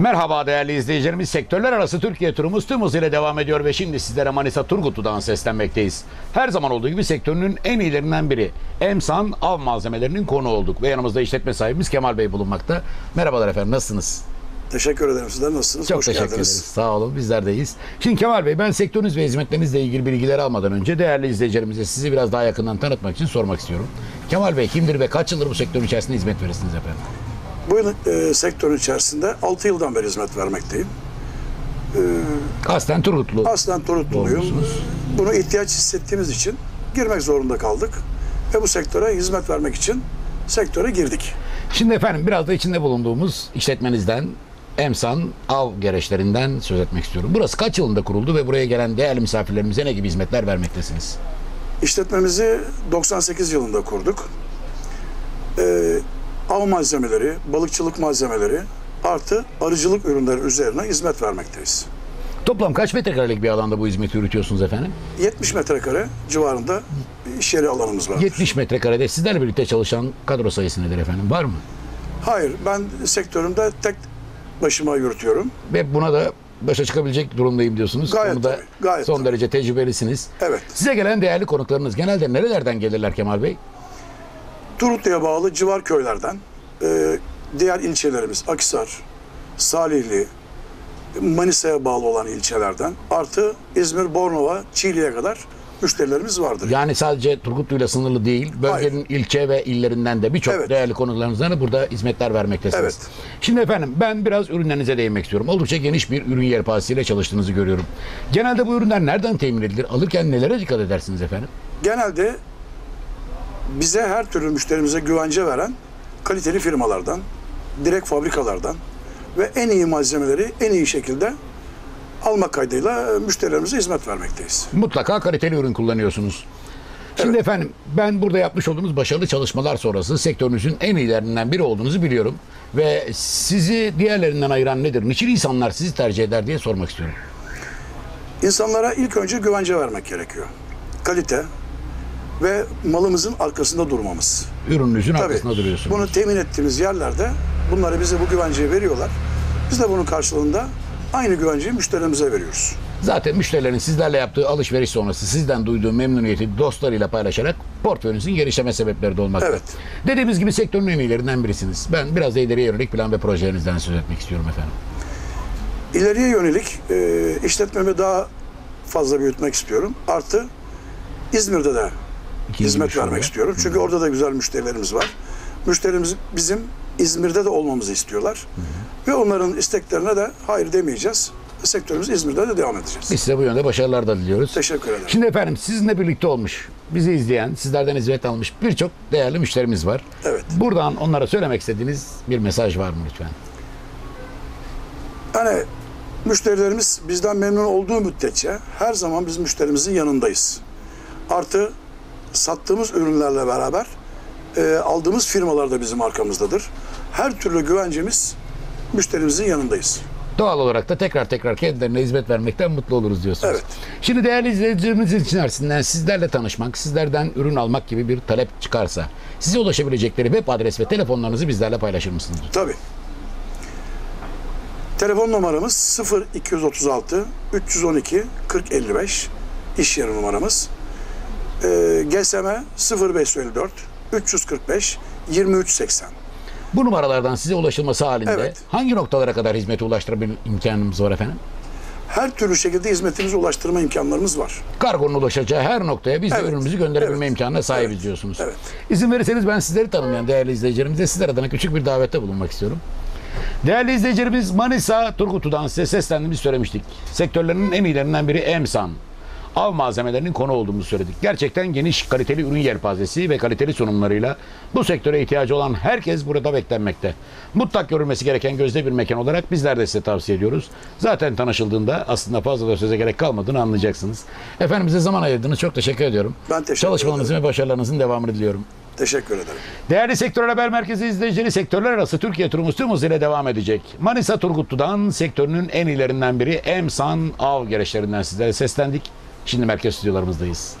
Merhaba değerli izleyicilerimiz. Sektörler arası Türkiye turumuz tüm hızıyla devam ediyor ve şimdi sizlere Manisa Turgutlu'dan seslenmekteyiz. Her zaman olduğu gibi sektörünün en iyilerinden biri Emsan Av Malzemelerinin konu olduk ve yanımızda işletme sahibimiz Kemal Bey bulunmakta. Merhabalar efendim nasılsınız? Teşekkür ederim. Sizler nasılsınız? Çok Hoş teşekkür geldiniz. ederiz. Sağ olun bizler deyiz. Şimdi Kemal Bey ben sektörünüz ve hizmetlerinizle ilgili bilgileri almadan önce değerli izleyicilerimize sizi biraz daha yakından tanıtmak için sormak istiyorum. Kemal Bey kimdir ve kaç yıldır bu sektörün içerisinde hizmet verirsiniz efendim? Bu e, sektörün içerisinde 6 yıldan beri hizmet vermekteyim. Aslen Turgutlu. Aslen. Doğrusunuz. Bunu ihtiyaç hissettiğimiz için girmek zorunda kaldık. Ve bu sektöre hizmet vermek için sektöre girdik. Şimdi efendim biraz da içinde bulunduğumuz işletmenizden Emsan Av gereçlerinden söz etmek istiyorum. Burası kaç yılında kuruldu ve buraya gelen değerli misafirlerimize ne gibi hizmetler vermektesiniz? İşletmemizi 98 yılında kurduk. Av malzemeleri, balıkçılık malzemeleri artı arıcılık ürünleri üzerine hizmet vermekteyiz. Toplam kaç metrekarelik bir alanda bu hizmeti yürütüyorsunuz efendim? 70 metrekare civarında iş yeri alanımız var. 70 metrekarede sizlerle birlikte çalışan kadro sayısı nedir efendim? Var mı? Hayır, ben sektörümde tek başıma yürütüyorum. Ve buna da başa çıkabilecek durumdayım diyorsunuz. Gayet Konuda tabii, gayet son tabii. derece tecrübelisiniz. Evet. Size gelen değerli konuklarınız genelde nerelerden gelirler Kemal Bey? Turutlu'ya bağlı civar köylerden, e, diğer ilçelerimiz Akisar, Salihli, Manisa'ya bağlı olan ilçelerden, artı İzmir, Bornova, Çiğli'ye kadar müşterilerimiz vardır. Yani sadece Turgutlu'yla sınırlı değil, bölgenin ilçe ve illerinden de birçok Evet. değerli konuklarınızdan da burada hizmetler vermektesiniz. Evet. Şimdi efendim ben biraz ürünlerinize değinmek istiyorum. Oldukça geniş bir ürün yelpazesiyle çalıştığınızı görüyorum. Genelde bu ürünler nereden temin edilir? Alırken nelere dikkat edersiniz efendim? Genelde bize her türlü müşterimize güvence veren kaliteli firmalardan, direkt fabrikalardan ve en iyi malzemeleri en iyi şekilde almak kaydıyla müşterilerimize hizmet vermekteyiz. Mutlaka kaliteli ürün kullanıyorsunuz. Şimdi efendim ben burada yapmış olduğumuz başarılı çalışmalar sonrası sektörünüzün en iyilerinden biri olduğunuzu biliyorum. Ve sizi diğerlerinden ayıran nedir? Niçin insanlar sizi tercih eder diye sormak istiyorum. İnsanlara ilk önce güvence vermek gerekiyor. Kalite ve malımızın arkasında durmamız. Ürününüzün Tabii arkasında duruyorsunuz. bunu temin ettiğimiz yerlerde bunları bize bu güvenceyi veriyorlar. Biz de bunun karşılığında aynı güvenceyi müşterilerimize veriyoruz. Zaten müşterilerin sizlerle yaptığı alışveriş sonrası sizden duyduğu memnuniyeti dostlarıyla paylaşarak portföyünüzün genişleme sebepleri de olmakta. Evet. Dediğimiz gibi sektörün en iyilerinden birisiniz. Ben biraz da ileriye yönelik plan ve projelerinizden söz etmek istiyorum efendim. İleriye yönelik e, işletmemi daha fazla büyütmek istiyorum. Artı İzmir'de de hizmet vermek istiyorum. Çünkü orada da güzel müşterilerimiz var. Müşterimiz bizim İzmir'de de olmamızı istiyorlar. Ve onların isteklerine de hayır demeyeceğiz. Sektörümüz İzmir'de de devam edeceğiz. Biz size bu yönde başarılar da diliyoruz. Teşekkür ederim. Şimdi efendim sizinle birlikte olmuş, bizi izleyen, sizlerden hizmet almış birçok değerli müşterimiz var. Evet. Buradan onlara söylemek istediğiniz bir mesaj var mı lütfen? Yani müşterilerimiz bizden memnun olduğu müddetçe her zaman biz müşterimizin yanındayız. Artı sattığımız ürünlerle beraber e, aldığımız firmalar da bizim arkamızdadır. Her türlü güvencemiz müşterimizin yanındayız. Doğal olarak da tekrar tekrar kendilerine hizmet vermekten mutlu oluruz diyorsunuz. Evet. Şimdi değerli izleyicilerimizin içerisinden sizlerle tanışmak, sizlerden ürün almak gibi bir talep çıkarsa size ulaşabilecekleri web adres ve telefonlarınızı bizlerle paylaşır mısınız? Tabii. Telefon numaramız 0236 312 4055 iş yeri numaramız. Ee, GSM 0554 345 2380. Bu numaralardan size ulaşılması halinde Evet. hangi noktalara kadar hizmete ulaştırabilme imkanımız var efendim? Her türlü şekilde hizmetimizi ulaştırma imkanlarımız var. Kargonun ulaşacağı her noktaya biz de Evet. ürünümüzü gönderebilme Evet. imkanına sahibiz Evet. diyorsunuz. Evet. İzin verirseniz ben sizleri tanımayan değerli izleyicilerimize sizler adına küçük bir davette bulunmak istiyorum. Değerli izleyicilerimiz Manisa Turgutlu'dan size seslendiğimizi söylemiştik. Sektörlerinin en iyilerinden biri Emsan. Av malzemelerinin konu olduğumuzu söyledik. Gerçekten geniş kaliteli ürün yelpazesi ve kaliteli sunumlarıyla bu sektöre ihtiyacı olan herkes burada beklenmekte. Mutlak görülmesi gereken gözde bir mekan olarak bizler de size tavsiye ediyoruz. Zaten tanışıldığında aslında fazla da söze gerek kalmadığını anlayacaksınız. Efendim bize zaman ayırdığınız çok teşekkür ediyorum. Ben teşekkür Çalışmalarınızın ve başarılarınızın devamını diliyorum. Teşekkür ederim. Değerli Sektör Haber Merkezi izleyicileri sektörler arası Türkiye turumuz tüm hızıyla devam edecek. Manisa Turgutlu'dan sektörünün en iyilerinden biri Emsan Av gereçlerinden sizlere seslendik. Şimdi merkez stüdyolarımızdayız.